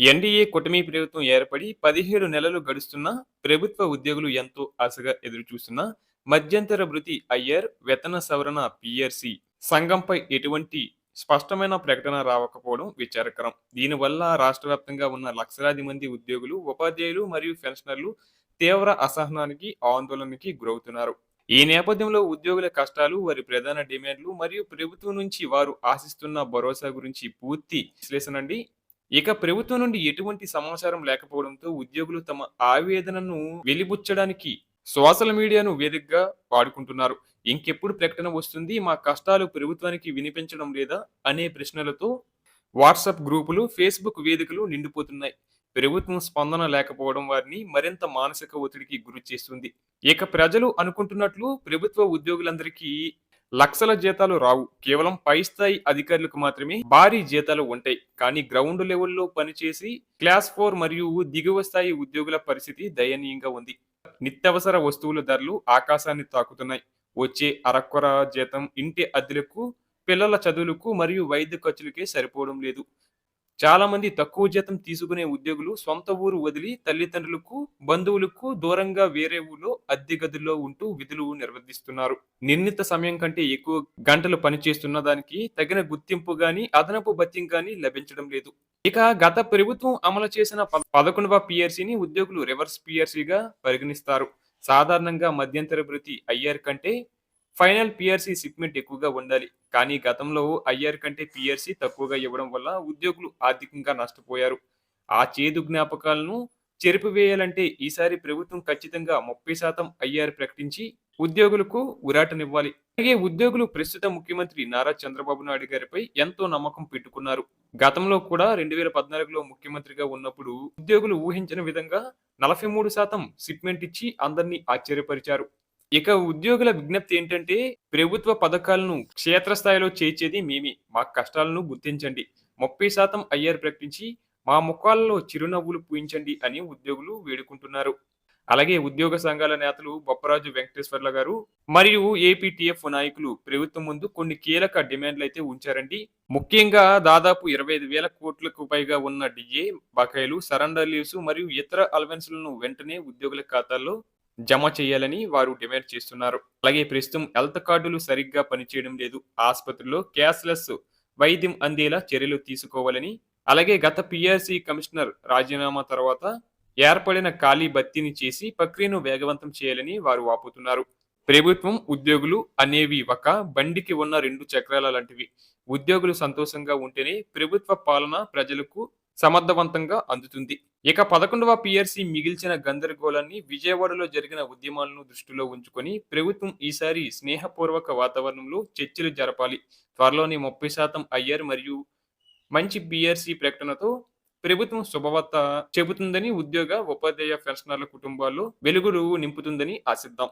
NDA కూటమి ప్రభుత్వం ఏర్పడి పదిహేడు నెలలు గడుస్తున్నా ప్రభుత్వ ఉద్యోగులు ఎంతో ఆశగా ఎదురుచూస్తున్న మధ్యంతర భృతి అయ్యర్ వేతన సవరణ పిఆర్సి సంఘంపై ఎటువంటి స్పష్టమైన ప్రకటన రావకపోవడం విచారకరం. దీనివల్ల రాష్ట్ర వ్యాప్తంగా ఉన్న లక్షలాది మంది ఉద్యోగులు ఉపాధ్యాయులు మరియు పెన్షనర్లు తీవ్ర అసహనానికి ఆందోళనకి గురవుతున్నారు. ఈ నేపథ్యంలో ఉద్యోగుల కష్టాలు వారి ప్రధాన డిమాండ్లు మరియు ప్రభుత్వం నుంచి వారు ఆశిస్తున్న భరోసా గురించి పూర్తి విశ్లేషణ అండి. ఇక ప్రభుత్వం నుండి ఎటువంటి సమాచారం లేకపోవడంతో ఉద్యోగులు తమ ఆవేదనను వెలిబుచ్చడానికి సోషల్ మీడియాను వేదికగా వాడుకుంటున్నారు. ఇంకెప్పుడు ప్రకటన వస్తుంది? మా కష్టాలు ప్రభుత్వానికి వినిపించడం లేదా? అనే ప్రశ్నలతో వాట్సాప్ గ్రూపులు ఫేస్బుక్ వేదికలు నిండిపోతున్నాయి. ప్రభుత్వం స్పందన లేకపోవడం వారిని మరింత మానసిక ఒత్తిడికి గురి చేస్తుంది ఇక ప్రజలు అనుకుంటున్నట్లు ప్రభుత్వ ఉద్యోగులందరికీ లక్షల జీతాలు రావు. కేవలం పై స్థాయి అధికారులకు మాత్రమే భారీ జీతాలు ఉంటాయి. కానీ గ్రౌండ్ లెవెల్లో పనిచేసి క్లాస్ ఫోర్ మరియు దిగువ స్థాయి ఉద్యోగుల పరిస్థితి దయనీయంగా ఉంది. నిత్యావసర వస్తువుల ధరలు ఆకాశాన్ని తాకుతున్నాయి. వచ్చే అరకొర జీతం ఇంటి అద్దెలకు పిల్లల చదువులకు మరియు వైద్య ఖర్చులకే సరిపోవడం లేదు. చాలా మంది తక్కువ జీతం తీసుకునే ఉద్యోగులు సొంత ఊరు వదిలి తల్లిదండ్రులకు బంధువులకు దూరంగా వేరే ఊళ్ళో అద్దె గదుల్లో ఉంటూ విధులు నిర్వర్తిస్తున్నారు. నిర్ణీత సమయం కంటే ఎక్కువ గంటలు పనిచేస్తున్న దానికి తగిన గుర్తింపు గాని అదనపు భత్యం గాని లభించడం లేదు. ఇక గత ప్రభుత్వం అమలు చేసిన పద- పదకొండవ పిఆర్సీని ఉద్యోగులు రివర్స్ పిఆర్సీగా పరిగణిస్తారు. సాధారణంగా మధ్యంతర భృతి అయ్యారు కంటే ఫైనల్ పిఆర్సీ షిప్మెంట్ ఎక్కువగా ఉండాలి. కానీ గతంలో ఐఆర్ కంటే పిఆర్సీ తక్కువగా ఇవ్వడం వల్ల ఉద్యోగులు ఆర్థికంగా నష్టపోయారు. ఆ చేదు జ్ఞాపకాలను చెరిపివేయాలంటే ఈసారి ప్రభుత్వం ఖచ్చితంగా ముప్పై శాతం ఐఆర్ ప్రకటించి ఉద్యోగులకు ఉరాటనివ్వాలి అలాగే ఉద్యోగులు ప్రస్తుత ముఖ్యమంత్రి నారా చంద్రబాబు నాయుడు గారిపై ఎంతో నమ్మకం పెట్టుకున్నారు. గతంలో కూడా రెండు వేల పద్నాలుగులో ముఖ్యమంత్రిగా ఉన్నప్పుడు ఉద్యోగులు ఊహించిన విధంగా నలభై మూడు శాతం సిప్మెంట్ ఇచ్చి అందరినీ ఆశ్చర్యపరిచారు. ఇక ఉద్యోగుల విజ్ఞప్తి ఏంటంటే ప్రభుత్వ పథకాలను క్షేత్రస్థాయిలో చేర్చేది మేమే. మా కష్టాలను గుర్తించండి. ముప్పై శాతం అయ్యారు ప్రకటించి మా ముఖాల్లో చిరునవ్వులు పూయించండి అని ఉద్యోగులు వేడుకుంటున్నారు. అలాగే ఉద్యోగ సంఘాల నేతలు బొప్పరాజు వెంకటేశ్వర్ల గారు మరియు ఏపీటీఎఫ్ నాయకులు ప్రభుత్వం ముందు కొన్ని కీలక డిమాండ్లు అయితే ఉంచారండి. ముఖ్యంగా దాదాపు ఇరవై ఐదు వేల కోట్లకు పైగా ఉన్న డిఏ బకాయిలు సరెండర్ లీవ్స్ మరియు ఇతర అలవెన్స్లను వెంటనే ఉద్యోగుల ఖాతాల్లో జమ చేయాలని వారు డిమాండ్ చేస్తున్నారు. అలాగే ప్రస్తుతం హెల్త్ కార్డులు సరిగ్గా పనిచేయడం లేదు. ఆసుపత్రిలో క్యాష్లెస్ వైద్యం అందేలా చర్యలు తీసుకోవాలని అలాగే గత పిఆర్సీ కమిషనర్ రాజీనామా తర్వాత ఏర్పడిన ఖాళీ భర్తీని చేసి ప్రక్రియను వేగవంతం చేయాలని వారు వాపుతున్నారు. ప్రభుత్వం ఉద్యోగులు అనేవి ఒక బండికి ఉన్న రెండు చక్రాల లాంటివి. ఉద్యోగులు సంతోషంగా ఉంటేనే ప్రభుత్వ పాలన ప్రజలకు సమర్థవంతంగా అందుతుంది. ఇక పదకొండవ పిఆర్సీ మిగిల్చిన గందరగోళాన్ని విజయవాడలో జరిగిన ఉద్యమాలను దృష్టిలో ఉంచుకొని ప్రభుత్వం ఈసారి స్నేహపూర్వక వాతావరణంలో చర్చలు జరపాలి. త్వరలోనే ముప్పై శాతం ఐఆర్ మరియు మంచి పిఆర్సీ ప్రకటనతో ప్రభుత్వం శుభవార్త చెబుతుందని ఉద్యోగ ఉపాధ్యాయ పెన్షనర్ల కుటుంబాల్లో వెలుగులు నింపుతుందని ఆశిద్దాం.